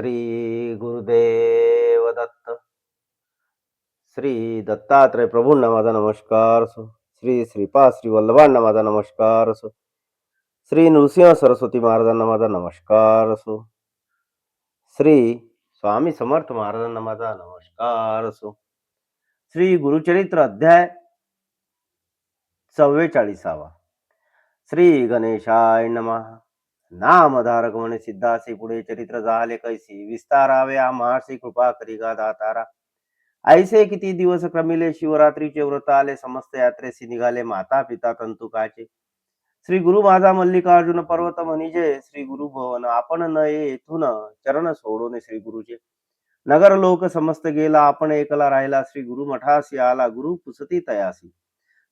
श्री गुरुदेव दत्त श्री दत्तात्रय प्रभूंना माझा नमस्कार असो श्री श्रीपा श्री वल्लभांना माझा नमस्कार असो श्री नृसिंह सरस्वती महाराजांना माझा नमस्कार असो श्री स्वामी समर्थ महाराजांना माझा नमस्कार असो श्री गुरुचरित्र अध्याय चव्वेचाळीसावा श्री गणेशाय नमः नामधारक म्हणे सिद्धासी पुढे चरित्र झाले कैसी. विस्तारावे आम्हासी कृपा करी गा दातारा. ऐसे किती दिवस क्रमिले शिवरात्रीचे व्रत आले समस्त यात्रेसी निघाले माता पिता तंतुकाचे. श्री गुरु माझा मल्लिकार्जुन पर्वत म्हणजे श्री गुरु भवन आपण न येथून चरण सोडून श्री गुरुचे. नगर लोक समस्त गेला आपण एकला राहिला श्री गुरु मठासी आला गुरु पुसती तयासी.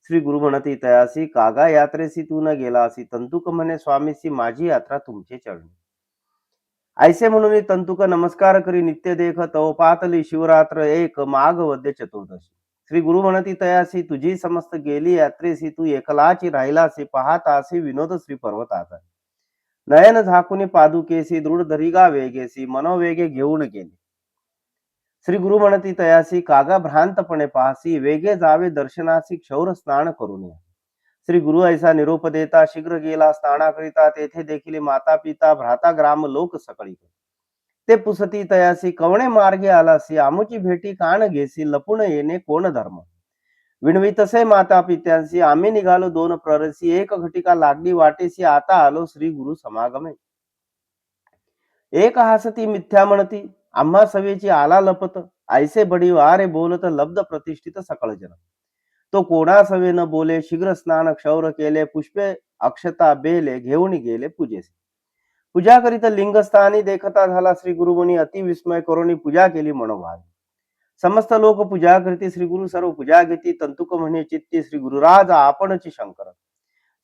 श्री गुरु म्हणते तयासी कागा यात्रेसी तू न गेलासी तंतुक म्हणे स्वामीसी माझी यात्रा तुमचे चरणी. ऐसे म्हणून तंतुक नमस्कार करी नित्य देख तव पातली शिवरात्र एक माघ वद्य चतुर्दशी. श्री गुरु म्हणती तयासी तुझी समस्त गेली यात्रेसी तू एकलाची राहिलासी पाहतासी विनोद श्री पर्वताचा नयन झाकुनी पादुकेसी दृढ धरिगा वेगेसी मनोवेगे घेऊन गेले. श्री गुरु म्हणती तयासी कागा भ्रांतपणे पाहसी वेगे जावे दर्शनासी क्षौर स्नान करून या श्री गुरु ऐसा निरोप देता शीघ्र गेला स्नानाकरिता तेथे देखील माता पिता भ्राता ग्राम लोक सकळी ते पुसती तयासी कवणे मार्गे आलासी आमुची भेटी कान घेसी लपून येणे कोण धर्म विणवी तसे माता पित्यांशी आम्ही निघालो दोन प्ररसी एक घटिका लागली वाटेसी आता आलो श्री गुरु समागमे एक हासती मिथ्या म्हणती आम्हा सवेची आला लपत ऐसे बडी वारे बोलत लब्ध प्रतिष्ठित सकळ जन. तो कोणा सवे न बोले शीघ्र स्नान क्षौर केले पुष्पे अक्षता बेले घेऊन गेले पूजेस. पूजा करीत लिंगस्थानी देखता झाला श्री गुरुमुनी अति विस्मय करून पूजा केली मनोभावी. समस्त लोक पूजा करीती श्री गुरु सर्व पूजा घेती तंतुक म्हणे चित्ती श्री गुरुराज आपणची शंकर.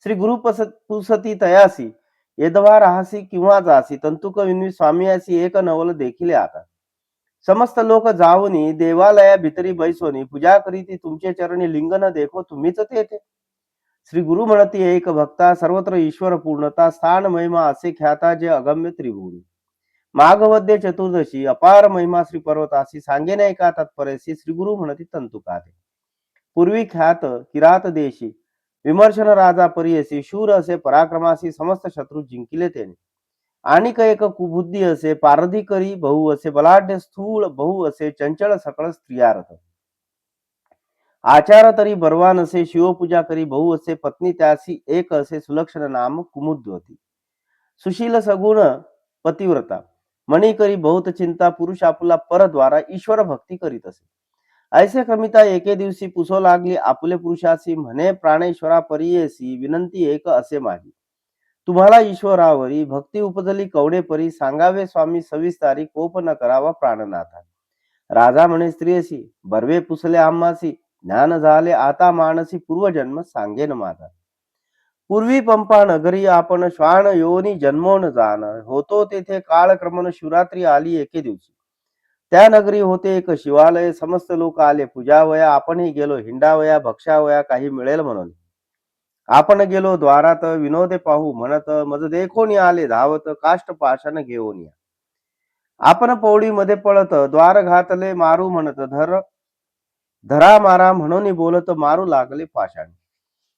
श्री गुरु पुसती तयासी यदवा राहसी किंवा जासी तंतुक विनवी असी एक नवल देखील आता. समस्त लोक जावनी देवालया भितरी बैसोनी पूजा करीती तुमचे चरणी लिंग न देखो तुम्हीच तेथे. श्री गुरु म्हणती एक भक्ता सर्वत्र ईश्वर पूर्णता स्थान महिमा असे ख्याता जे अगम्य त्रिभुवनी. माघवद्य चतुर्दशी अपार महिमा श्री पर्वतासी सांगे नाही का तत्परेसी श्री गुरु म्हणती तंतुकाते पूर्वी ख्यात किरात देशी विमर्शन राजा परियसी शूर असे पराक्रमासी समस्त शत्रू जिंकिले त्याने. आणि एक कुबुद्धी असे पारधी करी बहु असे बलाढ्य स्थूळ बहु असे चंचल सकळ स्त्रियारथ. आचार तरी बरवा असे शिवपूजा करी बहु असे पत्नी त्यासी एक असे सुलक्षण नाम कुमुद्वती सुशील सगुण पतिव्रता. मणी करी बहुत चिंता पुरुष आपला परद्वारा ईश्वर भक्ती करीत असे. ऐसे क्रमिता एके दिवशी पुसो लागली. आपुले पुरुषासी म्हणे प्राणेश्वरा परियेसी विनंती एक असे माही. तुम्हाला ईश्वरावरी भक्ती उपजली कवडे परी सांगावे स्वामी सविस्तारी कोप न करावा प्राणनाथा. राजा म्हणे स्त्रियसी बर्वे पुसले आम्हासी ज्ञान झाले आता मानसी पूर्वजन्म सांगेन माझा. पूर्वी पंपा नगरी आपण श्वान योनी जन्मोन जाण होतो तेथे काळक्रमण शिवरात्री आली एके दिवशी. त्या नगरी होते एक शिवालय समस्त लोक आले. पूजावया आपणही गेलो. हिंडावया भक्षावया काही मिळेल म्हणून. आपण गेलो द्वारात विनोदे पाहू म्हणत मज देखोनी आले. धावत काष्ट पाषाण घेऊन या. आपण पौडीमध्ये पळत द्वार घातले मारू म्हणत धर धरा मारा म्हणून बोलत मारू लागले पाषाण.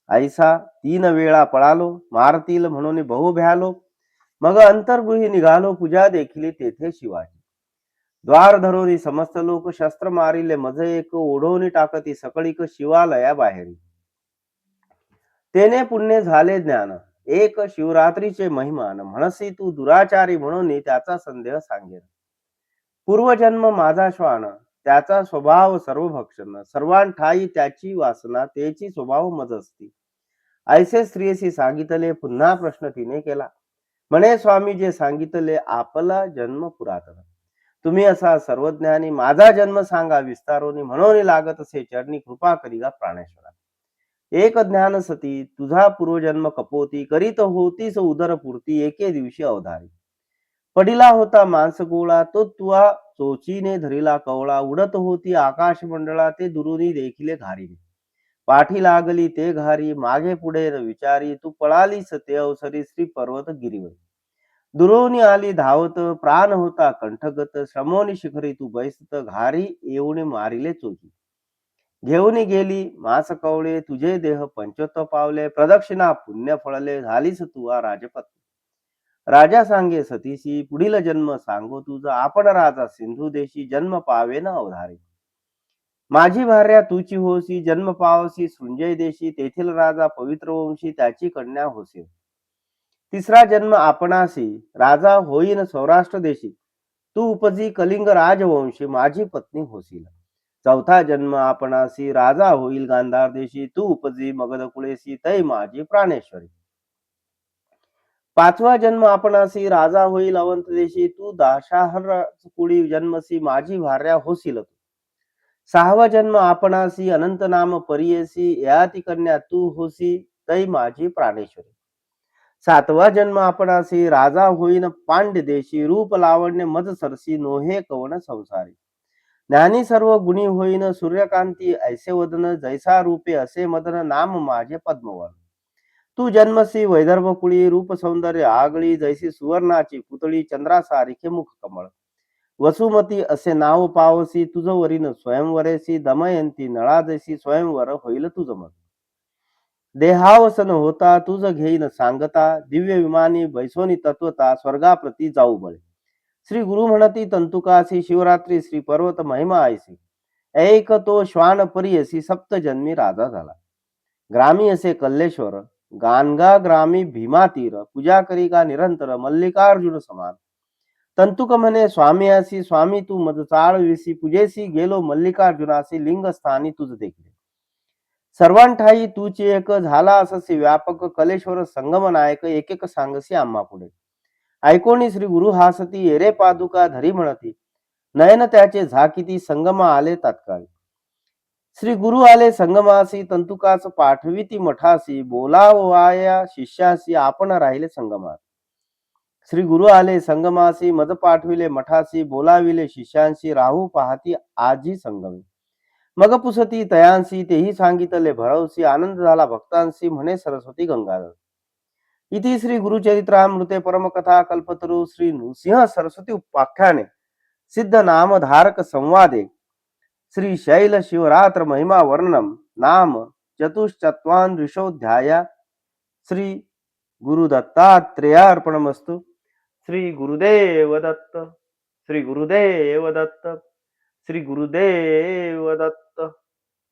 ऐसा तीन वेळा पळालो मारतील म्हणून बहु भ्यालो. मग अंतर्गृही निघालो पूजा देखील तेथे शिवाजी. द्वार धरोनी समस्त लोक शस्त्र मारिले मज एक ओढवणी टाकती सकळीक शिवालया बाहेरी. तेने पुण्य झाले ज्ञान एक शिवरात्रीचे महिमान म्हणसी तू दुराचारी म्हणून त्याचा संदेह सांगेल पूर्वजन्म माझा श्वान त्याचा स्वभाव सर्वभक्षण सर्वांठाई त्याची वासना त्याची स्वभाव मज असती ऐसे स्त्रियसी सांगितले पुन्हा प्रश्न तिने केला. म्हणे स्वामी जे सांगितले आपला जन्म पुरातन. तुम्ही असा सर्वज्ञानी माझा जन्म सांगा विस्तारोनी म्हणून लागत असे चरणी कृपा करीगा प्राणेश्वरा एक ज्ञान सती तुझा पूर्वजन्म कपोती करीत होतीस उदरपूर्ती एके दिवशी अवधारी. पडिला होता मांस गोळा तो तुआ चोचीने धरिला कवळा उडत होती आकाश मंडळा ते दुरुनी देखिले घारीने. पाठी लागली ते घारी मागे पुढे विचारी तू पळालीस ते अवसरी श्री पर्वत गिरीवर. दुरोनी आली धावत प्राण होता कंठगत श्रमोनी शिखरी तू बैसत घारी येऊन मारिले चोजी घेऊन गेली मास कवळे तुझे देह पंचोत्व पावले प्रदक्षिणा पुण्य फळले झालीस तू आ राजपत्नी राजा सांगे सतीशी पुढील जन्म सांगो तुझा आपण राजा सिंधू देशी जन्म पावे न अवधारी. माझी भार्या तुची होसी जन्म पावसी सृंजय देशी तेथील राजा पवित्र वंशी त्याची कन्या होसी. तिसरा जन्म आपणासी राजा होईन सौराष्ट्र देशी. तू उपजी कलिंग राजवंशी माझी पत्नी होशील. चौथा जन्म आपणासी राजा होईल गांधार देशी. तू उपजी मगध कुळेसी तै माझी प्राणेश्वरी. पाचवा जन्म आपणासी राजा होईल अवंत देशी. तू दाशाहर कुळी जन्मसी माझी भार्या होशील सहावा जन्म आपणासी अनंत नाम परियसी याती कन्या तू होसी तै माझी प्राणेश्वरी. सातवा जन्म आपणासी राजा होईन पांड देशी रूप लावण्य मज सरसी नोहे कवन संसारी. ज्ञानी सर्व गुणी होईन सूर्यकांती ऐसे वदन जैसा रूपे असे मदन नाम माझे पद्मवन तू जन्मसी वैदर्भ कुळी रूप सौंदर्य आगळी जैसी सुवर्णाची पुतळी चंद्रासारिखे मुख कमळ. वसुमती असे नाव पावसी तुझ वरीन स्वयंवरेसी दमयंती नळा जैसी स्वयंवर होईल तुझ मत. देहावसन होता तुझ घेईन सांगता दिव्य विमानी बैसोनी तत्वता स्वर्गाप्रती जाऊ बळे. श्री गुरु म्हणती तंतुकासी शिवरात्री श्री पर्वत महिमा आयसी. ऐक तो श्वान परियसी सप्त जन्मी राजा झाला. ग्रामी असे कल्लेश्वर गानगा ग्रामी भीमातीर पूजा करी का निरंतर मल्लिकार्जुन समान. तंतुक म्हणे आसी स्वामी तू मदचाळ चाळविसी पूजेसी गेलो मल्लिकार्जुनासी लिंगस्थानी तुझ देखील. सर्वांठाई तूचे एक झाला अससी व्यापक कलेश्वर संगम नायक एक एक सांगसी आम्हा पुढे. ऐकोणी श्री गुरु हासती एरे पादुका धरी म्हणती. नयन त्याचे झाकिती संगमा आले तात्काळ. श्री गुरु आले संगमासी तंतुकास पाठविती मठासी बोलावाया शिष्यासी आपण राहिले संगमात. श्री गुरु आले संगमासी मद पाठविले मठासी बोलाविले शिष्यांशी राहू पाहती आजी संगमी. मग पुसती तयांसी तेही सांगितले भरवसी आनंद झाला भक्तांशी म्हणे सरस्वती गंगाधर. इति श्री गुरुचरित्रामृते परमकथा कल्पतरु श्री नृसिंह सरस्वती उपाख्याने सिद्ध नामधारक संवादे। श्री शैल शिवरात्र महिमा वर्णनम नाम चतुश्चत्वांशोध्याय श्री गुरुदत्तात्रेयार्पणमस्तु। श्री गुरुदेव दत्त श्री गुरुदेव दत्त श्री गुरुदेव दत्त